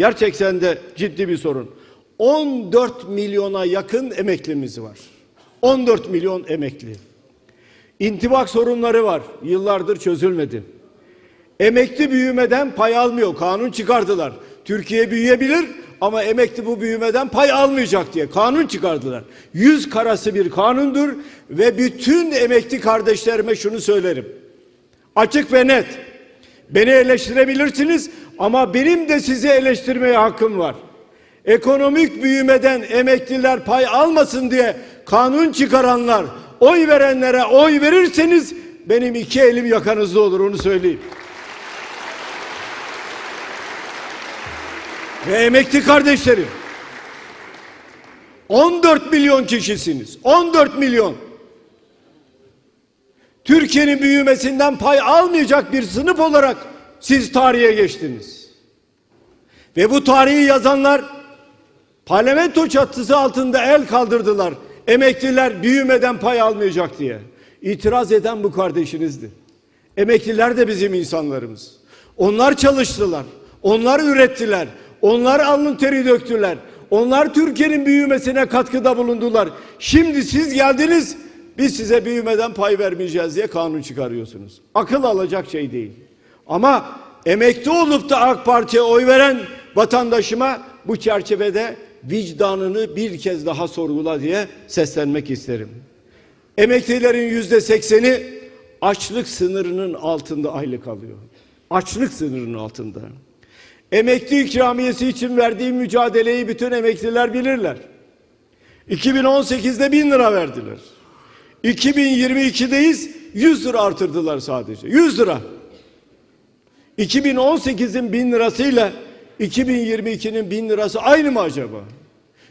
Gerçekten de ciddi bir sorun. 14 milyona yakın emeklimiz var. 14 milyon emekli. İntibak sorunları var. Yıllardır çözülmedi. Emekli büyümeden pay almıyor. Kanun çıkardılar. Türkiye büyüyebilir ama emekli bu büyümeden pay almayacak diye kanun çıkardılar. Yüz karası bir kanundur ve bütün emekli kardeşlerime şunu söylerim. Açık ve net. Beni eleştirebilirsiniz ama benim de sizi eleştirmeye hakkım var. Ekonomik büyümeden emekliler pay almasın diye kanun çıkaranlar, oy verenlere oy verirseniz benim iki elim yakanızda olur onu söyleyeyim. Ve emekli kardeşlerim 14 milyon kişisiniz. 14 milyon. Türkiye'nin büyümesinden pay almayacak bir sınıf olarak siz tarihe geçtiniz. Ve bu tarihi yazanlar parlamento çatısı altında el kaldırdılar. Emekliler büyümeden pay almayacak diye. İtiraz eden bu kardeşinizdi. Emekliler de bizim insanlarımız. Onlar çalıştılar. Onlar ürettiler. Onlar alın teri döktüler. Onlar Türkiye'nin büyümesine katkıda bulundular. Şimdi siz geldiniz biz size büyümeden pay vermeyeceğiz diye kanun çıkarıyorsunuz. Akıl alacak şey değil. Ama emekli olup da AK Parti'ye oy veren vatandaşıma bu çerçevede vicdanını bir kez daha sorgula diye seslenmek isterim. Emeklilerin yüzde sekseni açlık sınırının altında aylık alıyor. Açlık sınırının altında. Emekli ikramiyesi için verdiğim mücadeleyi bütün emekliler bilirler. 2018'de bin lira verdiler. 2022'deyiz 100 lira artırdılar sadece. 100 lira. 2018'in bin lirasıyla 2022'nin bin lirası aynı mı acaba?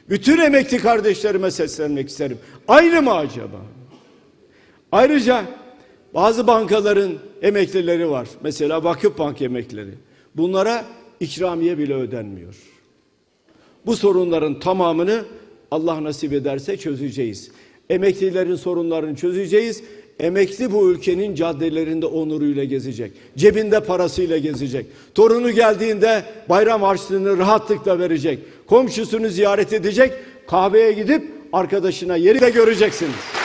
Bütün emekli kardeşlerime seslenmek isterim. Aynı mı acaba? Ayrıca bazı bankaların emeklileri var. Mesela Vakıf Bank emeklileri. Bunlara ikramiye bile ödenmiyor. Bu sorunların tamamını Allah nasip ederse çözeceğiz. Emeklilerin sorunlarını çözeceğiz. Emekli bu ülkenin caddelerinde onuruyla gezecek. Cebinde parasıyla gezecek. Torunu geldiğinde bayram harçlığını rahatlıkla verecek. Komşusunu ziyaret edecek. Kahveye gidip arkadaşına yeri de göreceksiniz.